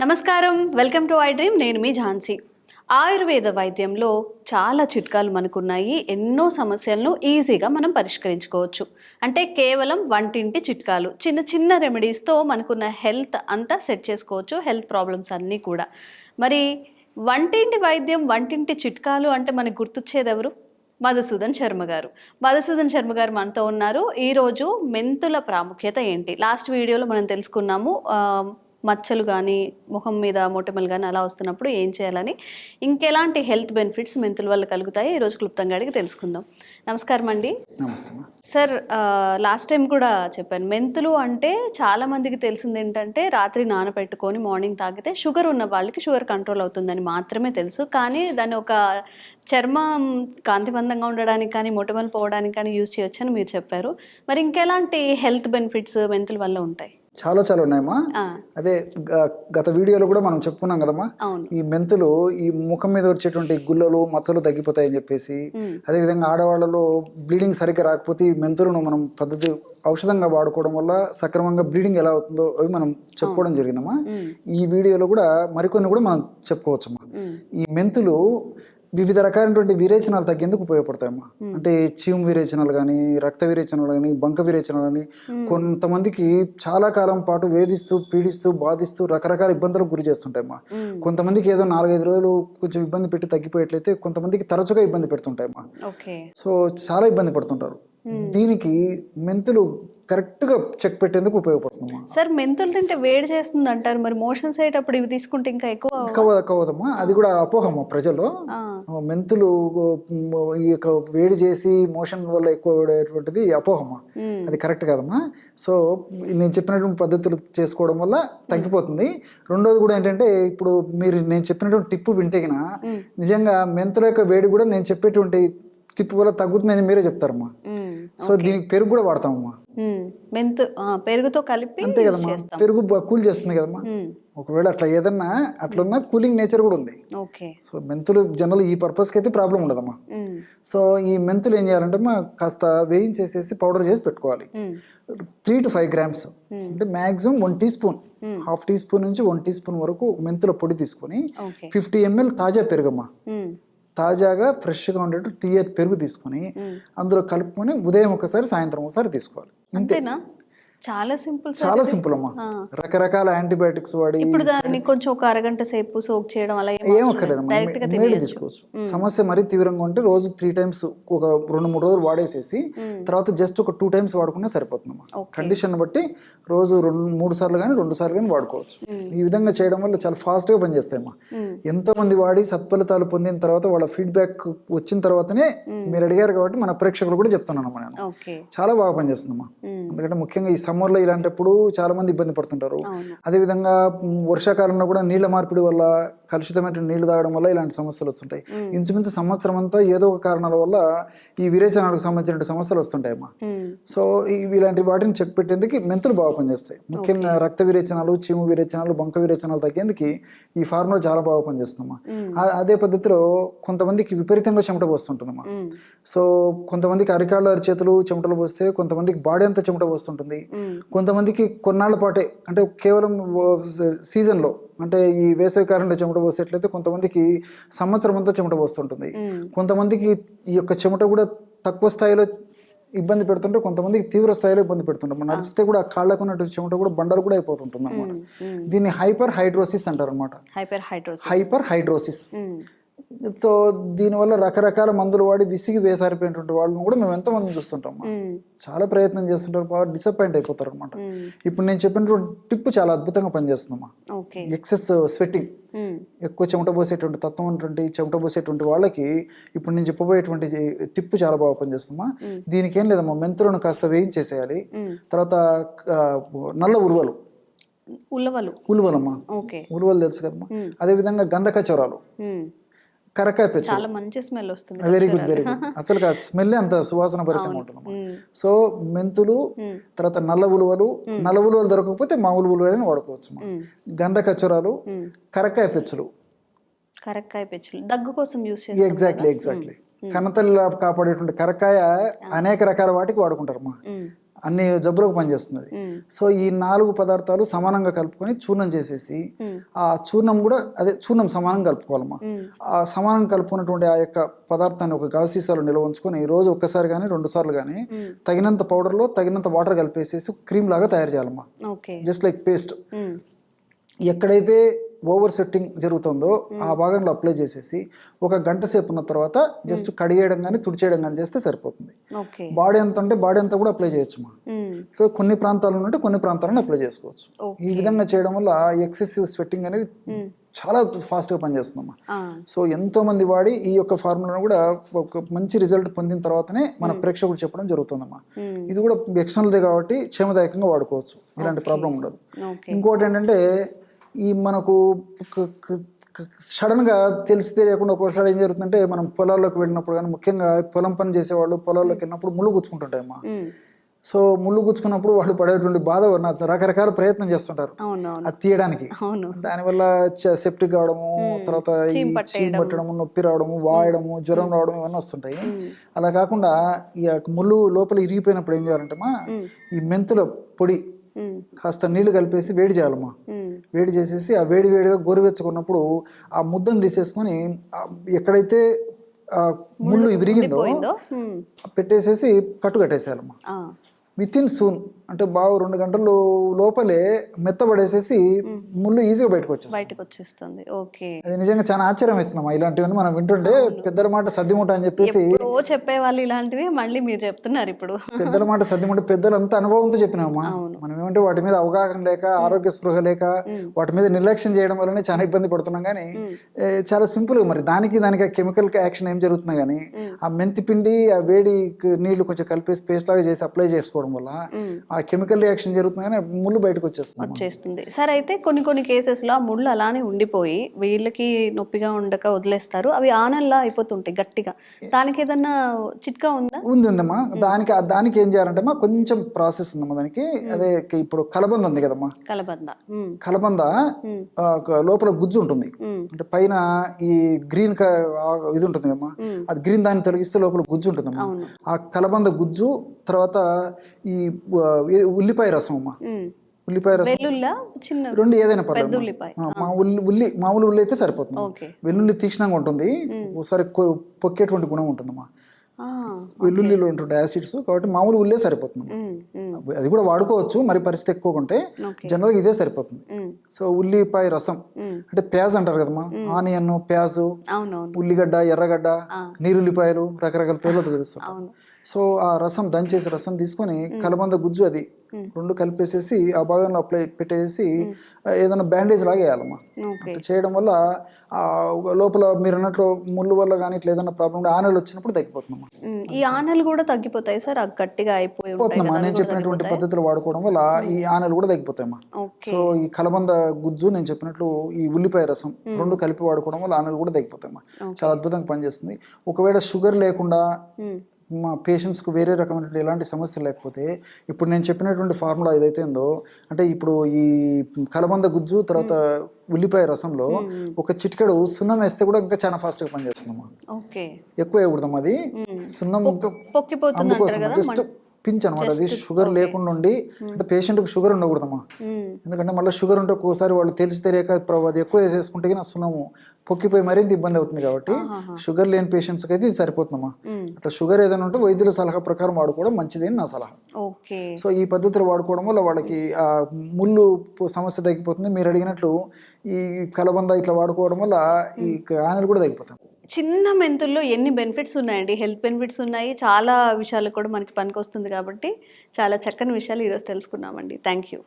నమస్కారం. Welcome to I dream. నేను మీ ఝాన్సీ. ఆయుర్వేద వైద్యంలో చాలా చిట్కాలు మనకున్నాయి. ఎన్నో సమస్యలను ఈజీగా మనం పరిష్కరించుకోవచ్చు. అంటే కేవలం వంటింటి చిట్కాలు. చిన్న చిన్న రెమెడీస్తో మనకున్న హెల్త్ అంతా సెట్ చేసుకోవచ్చు. హెల్త్ ప్రాబ్లమ్స్ అన్నీ కూడా. మరి వంటింటి వైద్యం వంటింటి చిట్కాలు అంటే మనకు గుర్తొచ్చేది ఎవరు మధుసూదన్ శర్మ గారు. మధుసూదన్ శర్మ గారు మనతో ఉన్నారు. ఈరోజు మెంతుల ప్రాముఖ్యత ఏంటి? లాస్ట్ వీడియోలో మనం తెలుసుకున్నాము మచ్చలు కానీ ముఖం మీద మొటిమలు కానీ అలా వస్తున్నప్పుడు ఏం చేయాలని. ఇంకెలాంటి హెల్త్ బెనిఫిట్స్ మెంతుల వల్ల కలుగుతాయి? ఈరోజు క్లుప్తంగా అడిగి తెలుసుకుందాం. నమస్కారం అండి నమస్తే. సార్ లాస్ట్ టైం కూడా చెప్పాను. మెంతులు అంటే చాలా మందికి తెలిసింది ఏంటంటే రాత్రి నానబెట్టుకొని మార్నింగ్ తాగితే షుగర్ ఉన్న వాళ్ళకి షుగర్ కంట్రోల్ అవుతుందని మాత్రమే తెలుసు. కానీ దాన్ని ఒక చర్మం కాంతివంతంగా ఉండడానికి కానీ మొటిమలు పోవడానికి కానీ యూజ్ చేయొచ్చని మీరు చెప్పారు. మరి ఇంకెలాంటి హెల్త్ బెనిఫిట్స్ మెంతుల వల్ల ఉంటాయి? చాలా చాలా ఉన్నాయమ్మా. అదే గత వీడియోలో కూడా మనం చెప్పుకున్నాం కదమ్మా. ఈ మెంతులు ఈ ముఖం మీద వచ్చేటువంటి గుల్లలు మచ్చలు తగ్గిపోతాయని చెప్పేసి అదేవిధంగా ఆడవాళ్ళలో బ్లీడింగ్ సరిగ్గా రాకపోతే ఈ మెంతులను మనం పద్ధతి ఔషధంగా వాడుకోవడం వల్ల సక్రమంగా బ్లీడింగ్ ఎలా అవుతుందో అవి మనం చెప్పుకోవడం జరిగిందమ్మా. ఈ వీడియోలో కూడా మరికొన్ని కూడా మనం చెప్పుకోవచ్చమ్మా. ఈ మెంతులు వివిధ రకాలైనటువంటి విరేచనాలు తగ్గేందుకు ఉపయోగపడతాయమ్మా? అంటే చీము విరేచనాలు కానీ రక్త విరేచనాలు కానీ బంక విరేచనాలు కానీ కొంతమందికి చాలా కాలం పాటు వేధిస్తూ పీడిస్తూ బాధిస్తూ రకరకాల ఇబ్బందులకు గురి చేస్తుంటాయమ్మా. కొంతమందికి ఏదో నాలుగైదు రోజులు కొంచెం ఇబ్బంది పెట్టి తగ్గిపోయేట్లయితే కొంతమందికి తరచుగా ఇబ్బంది పెడుతుంటాయమ్మా. సో చాలా ఇబ్బంది పడుతుంటారు. దీనికి మెంతులు కరెక్ట్గా చెక్ పెట్టేందుకు ఉపయోగపడుతుందమ్మా సార్ మెంతులు తింటే వేడి చేస్తుంది అంటారు. మరి మోషన్స్ అయ్యేటప్పుడు ఇవి తీసుకుంటే ఇంకా ఎక్కువ కవ కవదమ్మా. అది కూడా అపోహమ్మా ప్రజలు మెంతులు ఈ యొక్క వేడి చేసి మోషన్ వల్ల ఎక్కువ వేడేటువంటిది అపోహమ్మా అది కరెక్ట్ కాదమ్మా. సో నేను చెప్పినటువంటి పద్ధతులు చేసుకోవడం వల్ల తగ్గిపోతుంది. రెండోది కూడా ఏంటంటే ఇప్పుడు మీరు నేను చెప్పినటువంటి టిప్పు వింటేగిన ఉమ్, నిజంగా మెంతుల యొక్క వేడి కూడా నేను చెప్పేటువంటి టిప్పు వల్ల తగ్గుతుందని మీరే చెప్తారమ్మా. సో దీనికి పెరుగు కూడా వాడతామమ్మా. మెంతు పెరుగుతో కలిపి అంతే కదమ్మా. పెరుగు కూల్ చేస్తుంది కదమ్మా. ఒకవేళ అట్లా ఏదన్నా అట్లున్నా కూలింగ్ నేచర్ కూడా ఉంది. ఓకే. సో మెంతులు జనరల్ ఈ పర్పస్కి అయితే ప్రాబ్లం ఉండదమ్మా. సో ఈ మెంతులు ఏం చేయాలంటే మా కాస్త వేయించేసేసి పౌడర్ చేసి పెట్టుకోవాలి. Three to five grams. అంటే maximum one teaspoon. Half teaspoon నుంచి వన్ టీ స్పూన్ వరకు మెంతుల పొడి తీసుకొని ఫిఫ్టీ ఎంఎల్ తాజా పెరుగమ్మా. తాజాగా ఫ్రెష్గా ఉండేట్టు తీయ పెరుగు తీసుకొని. అందులో కలుపుకొని ఉదయం ఒకసారి సాయంత్రం ఒకసారి తీసుకోవాలి. అంతే అంతేనా? చాలా సింపుల్ చాలా సింపుల్ అమ్మా. రకరకాల యాంటీబయాటిక్స్ వాడి ఇప్పుడు దాన్ని కొంచెం ఒక అరగంట సేపు సోక్ చేయడం అలా ఏం ఏం అవసరం లేదు. అక్కర్లేదమ్మా డైరెక్ట్గా మేడ్ తినేయచ్చు. తీసుకోవచ్చు. సమస్య మరీ తీవ్రంగా ఉంటే రోజు త్రీ టైమ్స్ ఒక రెండు మూడు రోజులు వాడేసేసి తర్వాత జస్ట్ ఒక టూ టైమ్స్ వాడుకున్నా సరిపోతుందమ్మా. కండిషన్ బట్టి రోజు రెండు మూడు సార్లు కానీ రెండు సార్లు కానీ వాడుకోవచ్చు. ఈ విధంగా చేయడం వల్ల చాలా ఫాస్ట్గా పనిచేస్తాయమ్మా. ఉమ్, ఎంతో మంది వాడి సత్ఫలితాలు పొందిన తర్వాత వాళ్ళ ఫీడ్బ్యాక్ వచ్చిన తర్వాతనే మీరు అడిగారు కాబట్టి మన ప్రేక్షకులు కూడా చెప్తున్నాను అమ్మా నేను చాలా బాగా పనిచేస్తుందమ్మా. ఎందుకంటే ముఖ్యంగా ఈ సమ్మర్లో ఇలాంటప్పుడు చాలా మంది ఇబ్బంది పడుతుంటారు. అదేవిధంగా వర్షాకాలంలో కూడా నీళ్ళ మార్పిడి వల్ల కలుషితమైన నీళ్ళు తాగడం వల్ల ఇలాంటి సమస్యలు వస్తుంటాయి. ఇంచుమించు సంవత్సరం అంతా ఏదో ఒక కారణాల వల్ల ఈ విరేచనాలకు సంబంధించిన సమస్యలు వస్తుంటాయమ్మా సో ఈ- ఇలాంటి వాటిని చెక్ పెట్టేందుకు మెంతులు బాగా పనిచేస్తాయి. ముఖ్యంగా రక్త విరేచనాలు చీము విరేచనాలు బంక విరేచనాలు తగ్గేందుకు ఈ ఫార్ములా చాలా బాగా పనిచేస్తుందమ్మా. అదే పద్ధతిలో కొంతమందికి విపరీతంగా చెమట పోస్తుంటుందమ్మా. సో కొంతమందికి అరికాళ్ళ అరిచేతులు చెమటలు పోస్తే కొంతమందికి బాడీ అంతా చెమట పోస్తుంటుంది. కొంతమందికి కొన్నాళ్ళ పాటే అంటే కేవలం సీజన్లో అంటే ఈ వేసవి కాలంలో చెమట పోసేట్లయితే కొంతమందికి సంవత్సరం అంతా చెమట పోస్తుంటుంది. కొంతమందికి ఈ యొక్క చెమట కూడా తక్కువ స్థాయిలో ఇబ్బంది పెడుతుంటే కొంతమందికి తీవ్ర స్థాయిలో ఇబ్బంది పెడుతుంటాం. మనం నడిస్తే కూడా కాళ్ళకు ఉన్నటువంటి చెమట కూడా బండలు కూడా అయిపోతుంటుంది అనమాట. దీన్ని హైపర్ హైడ్రోసిస్ అంటారు అనమాట hyperhidrosis. Hyperhidrosis. Um, so దీనివల్ల రకరకాల మందులు వాడి విసిగి వేసారిపోయినటువంటి వాళ్ళని కూడా మేము ఎంతో మంది చూస్తుంటాం చాలా ప్రయత్నం చేస్తుంటారు బాగా డిసప్పాయింట్ అయిపోతారు అనమాట ఇప్పుడు నేను చెప్పినటువంటి టిప్ చాలా అద్భుతంగా పనిచేస్తుందమ్మా. ఎక్సెస్ స్వెట్టింగ్ ఎక్కువ చెమట పోసేటువంటి తత్వం ఉన్నటువంటి చెమట పోసేటువంటి వాళ్ళకి ఇప్పుడు నేను చెప్పబోయేటువంటి టిప్ చాలా బాగా పనిచేస్తుందమ్మా. మ్మ్. దీనికి ఏం లేదమ్మా మెంతులను కాస్త వేయించేసేయాలి. తర్వాత నల్ల ఉలువలు. ఉల్లవలు ఉలువలమ్మా. ఉలువలు తెలుసు కదమ్మా. మ్మ్. అదేవిధంగా గంధకచోరాలు. ఉమ్, కరకాయ పెచ్చు చాలా మంచి స్మెల్ వస్తుంది వెరీ గుడ్ వెరీ గుడ్ అసలు స్మెల్ అంత సువాసన భరితంగా ఉమ్, సో మెంతులు తర్వాత నల్ల ఉలువలు నల్ల ఉలువలు దొరకకపోతే మామూలు ఉలువలని వాడుకోవచ్చు గంధ కచ్చరాలు ఉమ్. కరక్కాయ పెచ్చులు కరక్కాయ పెచ్చులు దగ్గు కోసం యూస్ చేస్తాం ఎగ్జాక్ట్లీ ఎగ్జాక్ట్లీ కన్నతల్లి కాపాడేటువంటి కరక్కాయ అనేక రకాల వాటికి వాడుకుంటారమ్మా ఉమ్, అన్ని జబ్బులకు పనిచేస్తుంది. సో ఈ నాలుగు పదార్థాలు సమానంగా కలుపుకొని చూర్ణం చేసేసి. ఆ చూర్ణం కూడా అదే చూర్ణం సమానంగా కలుపుకోవాలమ్మా మ్మ్. ఆ సమానం కలుపుకున్నటువంటి ఆ యొక్క పదార్థాన్ని ఒక గాజు సీసాలో నిల్వ ఉంచుకొని రోజు ఒక్కసారి కానీ రెండు సార్లు కానీ. తగినంత పౌడర్లో తగినంత వాటర్ కలిపేసేసి క్రీమ్ లాగా తయారు చేయాలమ్మా జస్ట్ లైక్ పేస్ట్. ఎక్కడైతే ఓవర్ సెట్టింగ్ జరుగుతుందో ఆ భాగంలో అప్లై చేసేసి ఒక గంట సేపు ఉన్న తర్వాత జస్ట్ కడిగేయడం కానీ తుడిచేయడం కానీ చేస్తే సరిపోతుంది. బాడీ ఎంత అంటే బాడీ అంతా కూడా అప్లై చేయొచ్చు మా మ్మ్. సో కొన్ని ప్రాంతాలు ఉంటే కొన్ని ప్రాంతాలను అప్లై చేసుకోవచ్చు. ఈ విధంగా చేయడం వల్ల ఎక్సెసివ్ స్వెట్టింగ్ అనేది. చాలా ఫాస్ట్గా పనిచేస్తుందమ్మా. సో ఎంతో మంది వాడి ఈ యొక్క ఫార్ములాను కూడా ఒక మంచి రిజల్ట్ పొందిన తర్వాతనే మన ప్రేక్షకుడు చెప్పడం జరుగుతుందమ్మా మ్మ్. ఇది కూడా ఎక్స్టర్నల్దే కాబట్టి క్షేమదాయకంగా వాడుకోవచ్చు. ఇలాంటి ప్రాబ్లం ఉండదు. ఇంకోటి ఏంటంటే ఈ మనకు సడన్గా తెలిసి తెలియకుండా ఒక్కోసారి ఏం జరుగుతుందంటే మనం పొలాల్లోకి వెళ్ళినప్పుడు కానీ ముఖ్యంగా పొలం పని చేసేవాళ్ళు పొలాల్లోకి వెళ్ళినప్పుడు ముళ్ళు గుచ్చుకుంటుంటాయమ్మా. మ్మ్. సో ముళ్ళు గుచ్చుకున్నప్పుడు వాళ్ళు పడేటువంటి బాధ రకరకాల ప్రయత్నం చేస్తుంటారు. అది తీయడానికి. దానివల్ల సెప్టిక్ కావడము తర్వాత చీమ్ పట్టడము నొప్పి రావడము వాయడము జ్వరం రావడం ఇవన్నీ వస్తుంటాయి. అలా కాకుండా ఈ ముళ్ళు లోపల ఇరిగిపోయినప్పుడు ఏం చేయాలంటే మా. ఈ మెంతుల పొడి. కాస్త నీళ్ళు కలిపేసి వేడి చేయాలమ్మా మ్మ్. వేడి చేసేసి ఆ వేడి వేడిగా గోరువెచ్చుకున్నప్పుడు ఆ ముద్దను తీసేసుకొని ఎక్కడైతే ఆ ముళ్ళు విరిగిందో. పెట్టేసేసి కట్టు కట్టేసేయాలమ్మా. విత్ ఇన్ సూన్ అంటే బాగా రెండు గంటలు లోపలే మెత్తబడేసేసి ముళ్ళు ఈజీగా బయటకు వచ్చేస్తుంది బయటకు వచ్చేస్తుంది ఓకే. అది నిజంగా చాలా ఆశ్చర్యం వేస్తుందమ్మా ఇలాంటివన్నీ మనం వింటుంటే పెద్దల మాట సర్దిముట అని చెప్పేసి చెప్పేవాళ్ళు ఇలాంటివి మళ్ళీ మీరు చెప్తున్నారు ఇప్పుడు. పెద్దల మాట సర్దిముట పెద్దలు అంత అనుభవంతో చెప్పినామమ్మా. అవును. మనం ఏమంటే వాటి మీద అవగాహన లేక ఆరోగ్య స్పృహ లేక వాటి మీద నిర్లక్ష్యం చేయడం వల్లనే చాలా ఇబ్బంది పడుతున్నాం కానీ చాలా సింపుల్గా మరి దానికి దానికి కెమికల్ యాక్షన్ ఏం జరుగుతున్నా కానీ ఆ మెంతి పిండి ఆ వేడి నీళ్ళు కొంచెం కలిపేసి పేస్ట్ లాగా చేసి అప్లై చేసుకోవడం వల్ల మ్మ్. ఆ కెమికల్ రియాక్షన్ జరుగుతున్నా కానీ ముళ్ళు బయటకు వచ్చేస్తుంది వచ్చేస్తుంది. సరే అయితే కొన్ని కొన్ని కేసెస్లో ఆ ముళ్ళు అలానే ఉండిపోయి వీళ్ళకి నొప్పిగా ఉండక వదిలేస్తారు. అవి ఆనల్లా అయిపోతుంటాయి గట్టిగా. దానికి ఏదన్నా చిట్కా ఉందా? ఉంది ఉందమ్మా. దానికి దానికి ఏం చేయాలంటే అమ్మా కొంచెం ప్రాసెస్ ఉందమ్మా దానికి. అదే ఇప్పుడు కలబంద ఉంది కదమ్మా. కలబంద. కలబంద లోపల గుజ్జు ఉంటుంది. అంటే పైన ఈ గ్రీన్ ఇది ఉంటుంది కదమ్మా. అది గ్రీన్ దాన్ని తొలగిస్తే లోపల గుజ్జు ఉంటుందమ్మా అవును. ఆ కలబంద గుజ్జు తర్వాత ఈ ఉల్లిపాయ రసం అమ్మా. ఉల్లిపాయ రసం. రెండు ఏదైనా పర్లేదు అమ్మా. మా ఉల్లి ఉల్లి మామూలు ఉల్లి అయితే సరిపోతుంది. వెల్లుల్లి తీక్షణంగా ఉంటుంది. ఒకసారి పొక్కేటువంటి గుణం ఉంటుందమ్మా. ఆ, వెల్లుల్లిలో ఉంటుండే యాసిడ్స్ కాబట్టి మామూలు ఉల్లే సరిపోతుంది అది కూడా వాడుకోవచ్చు మరి పరిస్థితి ఎక్కువ ఉంటే జనరల్గా ఇదే సరిపోతుంది. సో ఉల్లిపాయ రసం. అంటే ప్యాజ్ అంటారు కదమ్మా. ఆనియన్ ప్యాజు ఉల్లిగడ్డ ఎర్రగడ్డ. నీరుల్లిపాయలు రకరకాల పేర్లతో అవును. సో ఆ రసం దంచేసి రసం తీసుకొని కలబంద గుజ్జు అది రెండు కలిపేసేసి ఆ భాగంలో అప్లై పెట్టేసి ఏదైనా బ్యాండేజ్ లాగా వేయాలమ్మా ఓకే. అట్లా చేయడం వల్ల ఆ లోపల మీరు అన్నట్లు ముళ్ళు వల్ల కానీ ఇట్లా ఏదైనా ప్రాబ్లం ఆనలు వచ్చినప్పుడు తగ్గిపోతుందమ్మా. ఈ ఆనలు కూడా తగ్గిపోతాయి సార్? గట్టిగా అయిపోయి ఉంటాయి పోతుందమ్మా. కదా, నేను చెప్పినటువంటి? పద్ధతులు వాడుకోవడం వల్ల ఈ ఆనలు కూడా తగ్గిపోతాయమ్మా. సో ఈ కలబంద గుజ్జు నేను చెప్పినట్లు ఈ ఉల్లిపాయ రసం రెండు కలిపి వాడుకోవడం వల్ల ఆనలు కూడా తగ్గిపోతాయమ్మా. చాలా అద్భుతంగా పనిచేస్తుంది. ఒకవేళ షుగర్ లేకుండా మా పేషెంట్స్కి వేరే రకమైనటువంటి ఎలాంటి సమస్యలు లేకపోతే ఇప్పుడు నేను చెప్పినటువంటి ఫార్ములా ఏదైతే ఉందో అంటే ఇప్పుడు ఈ కలబంద గుజ్జు తర్వాత ఉల్లిపాయ రసంలో ఒక చిటికెడు సున్నం వేస్తే కూడా ఇంకా చాలా ఫాస్ట్గా పనిచేస్తుందమ్మా. ఎక్కువ వేయకూడదమ్మా అది. సున్నం అందుకోసం జస్ట్ పించ్ అనమాట అది షుగర్ లేకుండా ఉండి అంటే పేషెంట్కి షుగర్ ఉండకూడదమ్మా. ఉమ్, ఎందుకంటే మళ్ళీ షుగర్ ఉంటే ఒక్కోసారి వాళ్ళు తెలిసి తెలియక అది ఎక్కువ వేసేసుకుంటే నా సున్నము పొక్కిపోయి మరింత ఇబ్బంది అవుతుంది కాబట్టి షుగర్ లేని పేషెంట్స్కి అయితే ఇది సరిపోతుందమ్మా. ఉమ్, అట్లా షుగర్ ఏదైనా ఉంటే వైద్యుల సలహా ప్రకారం వాడుకోవడం మంచిది అని నా సలహా. ఓకే. సో ఈ పద్ధతులు వాడుకోవడం వల్ల వాళ్ళకి ఆ ముళ్ళు సమస్య తగ్గిపోతుంది. మీరు అడిగినట్లు ఈ కలబంద ఇట్లా వాడుకోవడం వల్ల ఈ ఆనలు కూడా తగ్గిపోతాయి. చిన్న మెంతుల్లో ఎన్ని బెనిఫిట్స్ ఉన్నాయండి? హెల్త్ బెనిఫిట్స్ ఉన్నాయి. చాలా విషయాలు కూడా మనకి పనికొస్తుంది కాబట్టి చాలా చక్కని విషయాలు ఈరోజు తెలుసుకున్నామండి. Thank you